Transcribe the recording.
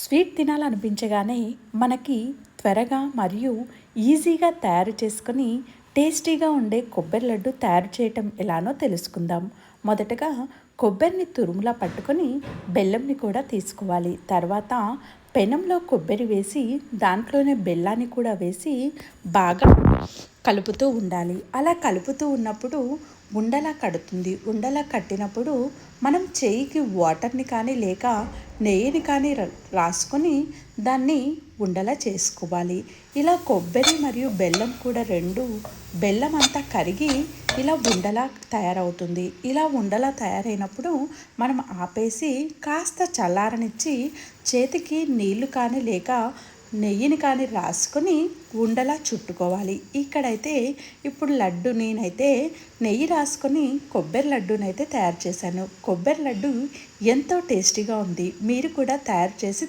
Sweet తినాలనిపించగానే మనకి త్వరగా మరియు ఈజీగా తయారు చేసుకొని టేస్టీగా ఉండే కొబ్బరి లడ్డు తయారు చేయటం ఎలానో తెలుసుకుందాం. మొదటగా కొబ్బరిని తురుములా పట్టుకొని బెల్లంని కూడా తీసుకోవాలి. తర్వాత పెనంలో కొబ్బరి వేసి దాంట్లోనే బెల్లాన్ని కూడా వేసి బాగా కలుపుతూ ఉండాలి. అలా కలుపుతూ ఉన్నప్పుడు ఉండలా కడుతుంది. ఉండలా కట్టినప్పుడు మనం చేయికి వాటర్ని కానీ లేక నెయ్యిని కానీ ర- రాసుకొని దాన్ని ఉండలా చేసుకోవాలి. ఇలా కొబ్బరి మరియు బెల్లం కూడా రెండు బెల్లం అంతా కరిగి ఇలా ఉండలా తయారవుతుంది. ఇలా ఉండలా తయారైనప్పుడు మనం ఆపేసి కాస్త చల్లారనిచ్చి చేతికి నీళ్ళు కానీ లేక నెయ్యిని కానీ రాసుకొని ఉండలా చుట్టుకోవాలి. ఇక్కడైతే ఇప్పుడు లడ్డు నేనైతే నెయ్యి రాసుకొని కొబ్బరి లడ్డునైతే తయారు చేశాను. కొబ్బరి లడ్డు ఎంతో టేస్టీగా ఉంది. మీరు కూడా తయారు చేసి